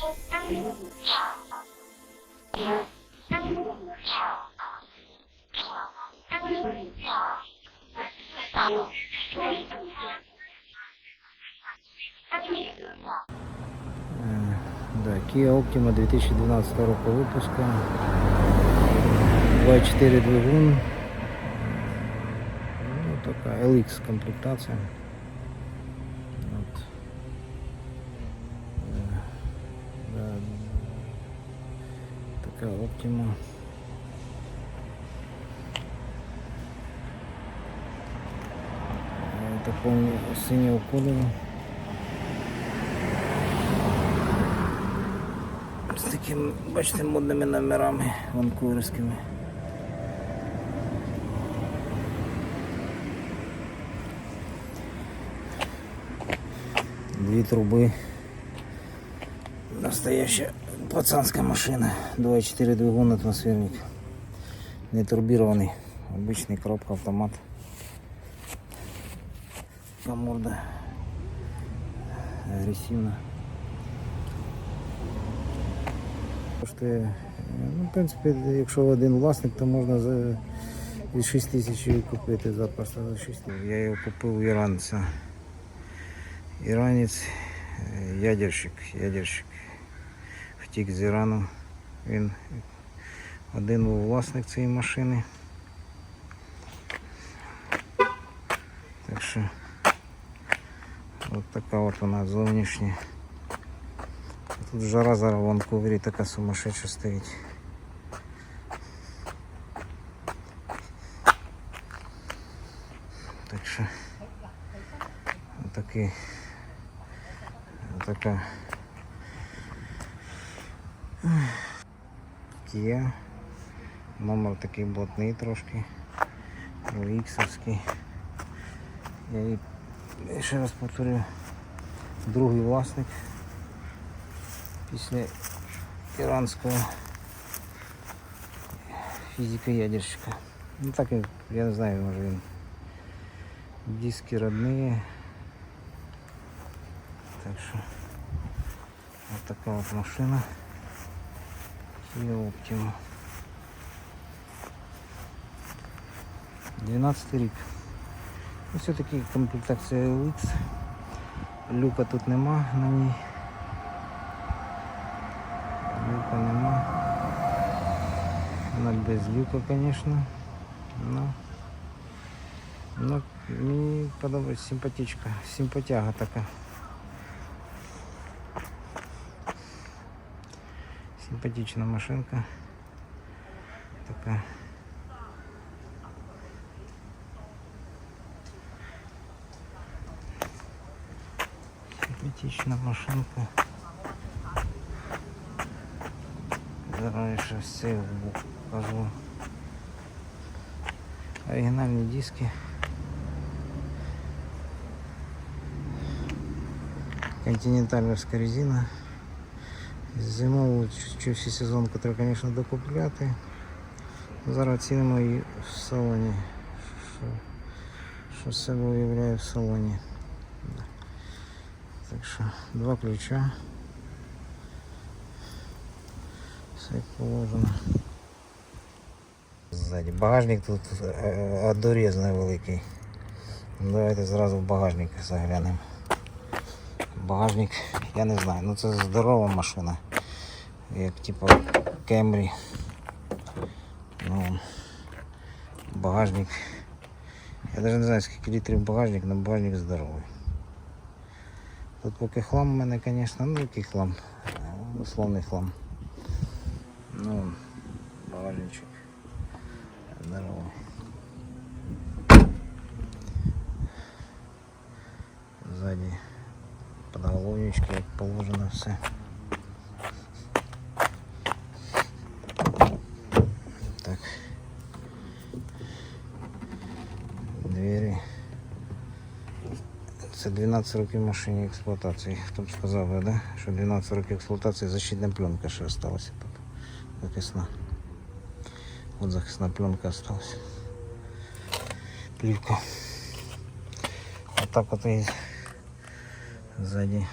Е, Да, Kia Optima 2012 року випуску. 2.4 двигун. Ну, така LX комплектація. От. Е, Да. Е, Такого синього кольору. З такими, бачите, модними номерами ванкуверськими. Дві труби. Настоящая пацанская машина. 2.4 двигун атмосферник. Не турбированный. Обычный коробка автомат. Морда агрессивно. Коштує, ну, в принципі, якщо один власник, то можна за від 6 тисяч її купити запросто за 6 тисяч. Я його купив у іранця. Іранець, е, ядерщик, ядерщик. Втік з Ірану. Він один був власник цієї машини. Так що от така от вона зовнішня. Тут жара зараз в Ванкувері така сумасшедша стоїть. Так що отакий така Kia. Номер такий блатний трошки. Іксовський. Я її ще раз повторю. Другий власник після іранського фізика ядерщика. Ну так я, я не знаю, може він. Диски родные. Так що вот така от машина. Kia Optima. 12 рік. Ну, все-таки комплектація LX. Люка тут нема на ній. Люка нема. Вона без люка, звісно. Ну, ну, мені подобається симпатичка, симпатяга така. Симпатична машинка. Така. Симпатична машинка. Зараз все покажу. Оригінальні диски. Континентальновська резина. Зимову чу всі сезонку треба, звісно, докупляти. Зараз оцінимо її в салоні. Що, що з себе уявляє в салоні. Так що два ключа. Все як положено. Ззаді. Багажник тут е, одорезний великий. Давайте зразу в багажник заглянемо. Багажник, я не знаю, ну це здорова машина. Як типу Кемрі. Ну, багажник. Я навіть не знаю скільки літрів багажник, але багажник здоровий. Тут поки хлам у мене, звісно, ну який хлам, условний хлам. Ну, багажничок. Здоровий. Сзади подголовнички, як положено все. Це 12 років машині експлуатації. Хто б сказав, би, да? що 12 років експлуатації защитна пленка ще осталася тут. Захисна. От захисна пленка осталась. Плівка. Отак от і сзади. Е,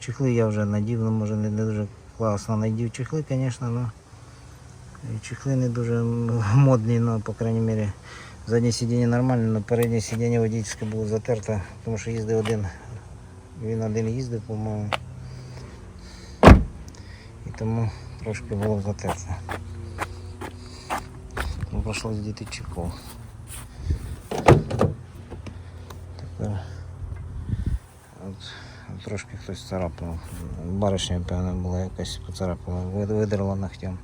чехли я вже надів, ну може не, не дуже класно надів чехли, звісно, але чехли не дуже м, модні, ну, по крайній мірі. Заднє сидіння нормальне, але переднє сидіння водительське було затерте, тому що їздив один. Він один їздив, по-моєму. І тому трошки було затерте. Тому прийшлося діти чехол. Тепер от, трошки хтось царапнув. Баришня, певно, була якась поцарапала, вид- видерла ногтем.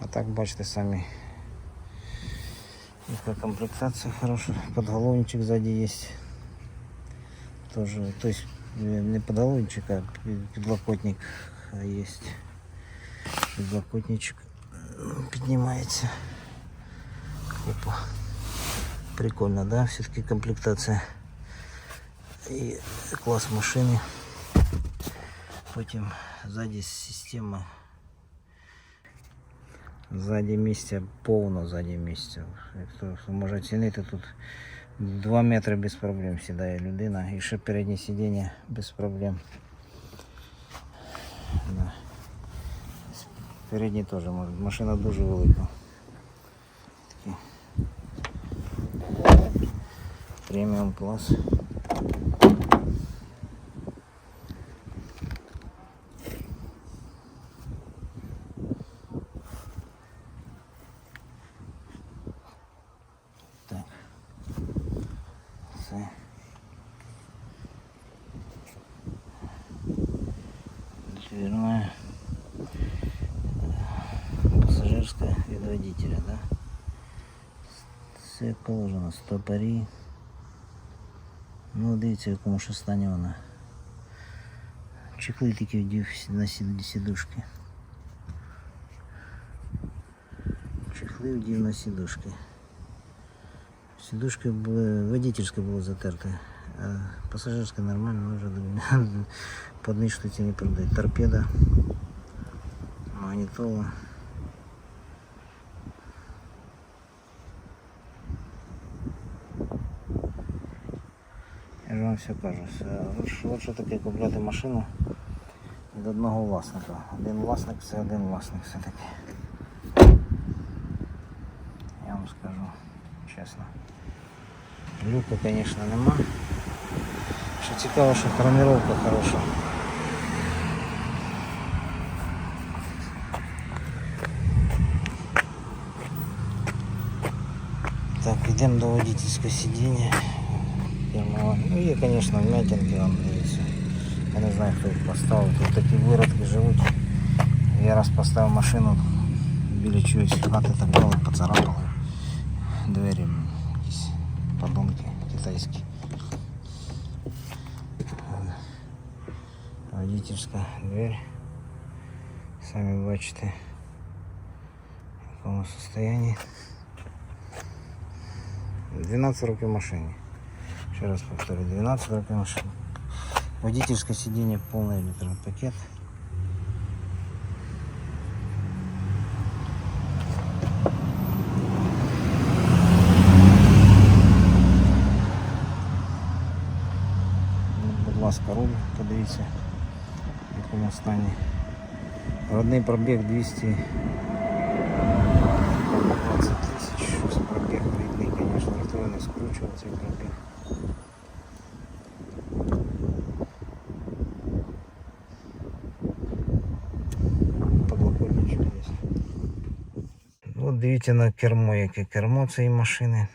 А так бачите самі. Яка комплектація хороша. Подголовничек сзади есть. Тоже, то есть э, не подголовничек, а подлокотник а, есть. Подлокотничек э, поднимается. Опа. Прикольно, да? Все-таки комплектация. И класс машины. Потім сзади система. Ззаді місця повно ззаді місця. Як хто хто може оцінити, тут 2 метри без проблем сідає людина. І ще переднє сидіння без проблем. Да. Передній теж може. Машина дуже велика. Такий Преміум клас. Дверная. Пассажирская від водителя, да? Все як положено, стопорі. Ну, дивіться, в якому ж стані вона. Чехли тільки вдів на сід- сідушки. Чехли вдів на сідушки. Сидушка була, водительська була затерта, А пасажирська нормально, вже під ништуці не продають. Торпеда, магнітола. Я ж вам все кажу. Що таке купляти машину від одного власника. Один власник це один власник все-таки. Я вам скажу чесно. Люка, конечно, нема. Що цікаво, що хроміровка хороша. Так, йдемо до водительського сидіння. Прямо, Ну є, звісно, вмятинки, вам дивіться. Я не знаю, хто їх поставив. Тут такі виродки живуть. Я раз поставив машину біля чогось хати так дали, поцарапали. Двері якісь подонки Водительська дверь. Самі бачите, в якому состоянии. 12 років машині. Ще раз повторю, 12 років машині. Водительское сиденье полный электропакет. Ну, Будь ласка, руль, подивіться, в якому стані. Родний пробіг 220 тисяч. Щось пробіг рідний, звісно, ніхто його не скручував цей пробіг. Подлокотничок є. От дивіться на кермо, яке кермо цієї машини.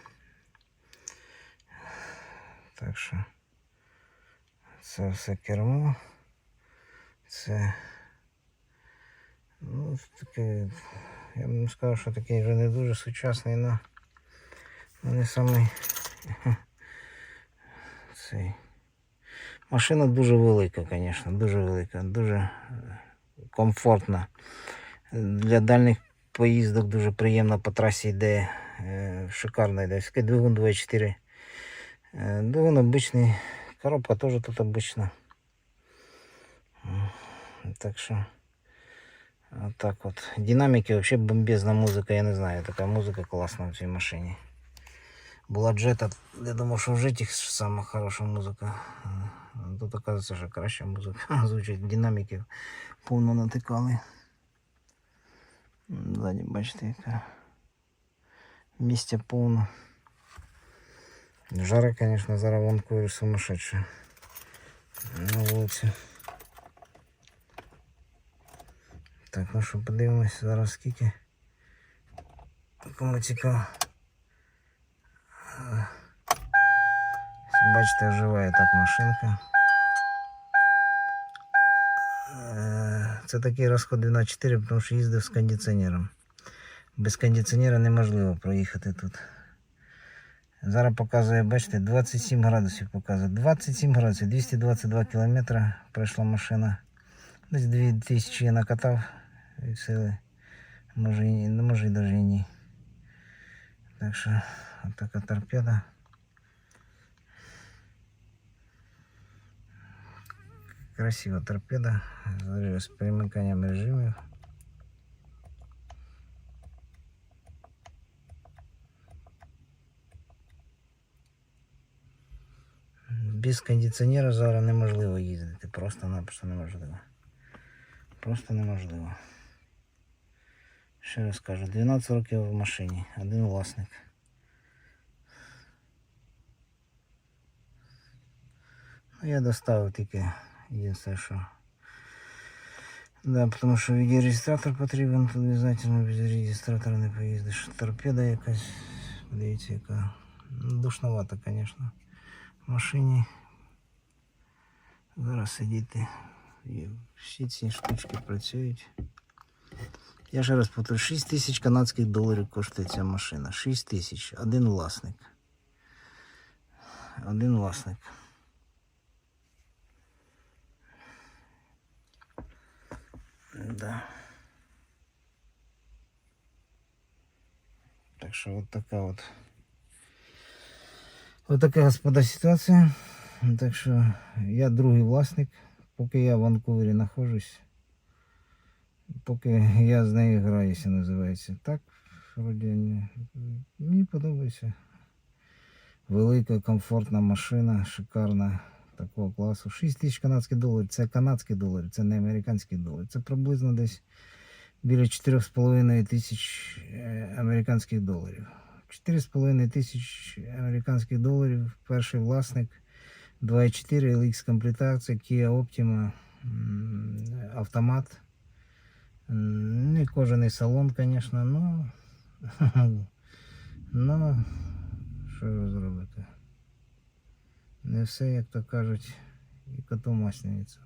Так що це все кермо. Це ну, таке, я б не сказав, що такий вже не дуже сучасний, але не самий цей. Машина дуже велика, звісно, дуже велика, дуже е, комфортна. Для дальніх поїздок дуже приємно по трасі йде. е, Шикарно йде. Скажи, Двигун 2.4. Е, Двигун обичний. Коробка теж тут обична. М, Так що. Так от. Динамики вообще бомбезна музика, я не знаю. Така музика класна в цій машині. Була джета, я думав, що в житті сама хороша музика. Е, Ну, Тут оказується, що краща музика звучить, динаміків повно натикали. М, Ззаді бачите, яка місця повно. Жара, звісно, зараз в Ванкувері сумасшедша. На вулиці. Так, ну що, подивимось зараз скільки. Кому цікаво. Е, Бачите, оживає так машинка. Е, Це такий розход 12.4, тому що їздив з кондиціонером. Без кондиціонера неможливо проїхати тут. Зараз показує, бачите, 27 градусів показує. 27 градусів, 222 кілометри пройшла машина. Десь 2000 я накатав від сили. Може, і, ну, може і навіть і ні. Так що, от така торпеда. Красива торпеда з- з перемиканням режимів. Без кондиціонера зараз неможливо їздити. Просто-напросто неможливо. Просто неможливо. Ще раз кажу, 12 років в машині, один власник. Ну, я доставив тільки єдине, що. Да, тому що відеореєстратор потрібен, тут обов'язково без реєстратора не поїздиш. Торпеда якась, подивіться, яка. Ну, Душновато, звісно. В машині. Зараз сидіти. І всі ці штучки працюють. Я ще раз повторю, 6 тисяч канадських доларів коштує ця машина. 6 тисяч. Один власник. Один власник. Да. Так що от така от. От така господа ситуація. Так що я другий власник. Поки я в Ванкувері знаходжусь. Поки я з нею граюся, називається. Так, вроді мені подобається. Велика, комфортна машина, шикарна такого класу. 6 тисяч канадських доларів. Це канадські долари, це не американські долари. Це приблизно десь біля 4,5 тисяч е, американських доларів. 4,5 тисяч американських доларів. Перший власник 2.4 LX комплектація Kia Optima автомат. М, Не кожаний салон, звісно, но, но що ви зробите? Не все, як то кажуть, і коту масляниця.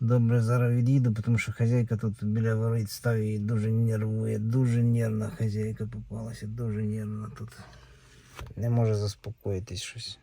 Добре, зараз від'їду, тому що хазяйка тут біля воріт ставить і дуже нервує, дуже нервна хазяйка попалася, дуже нервна тут. Не може заспокоїтись щось.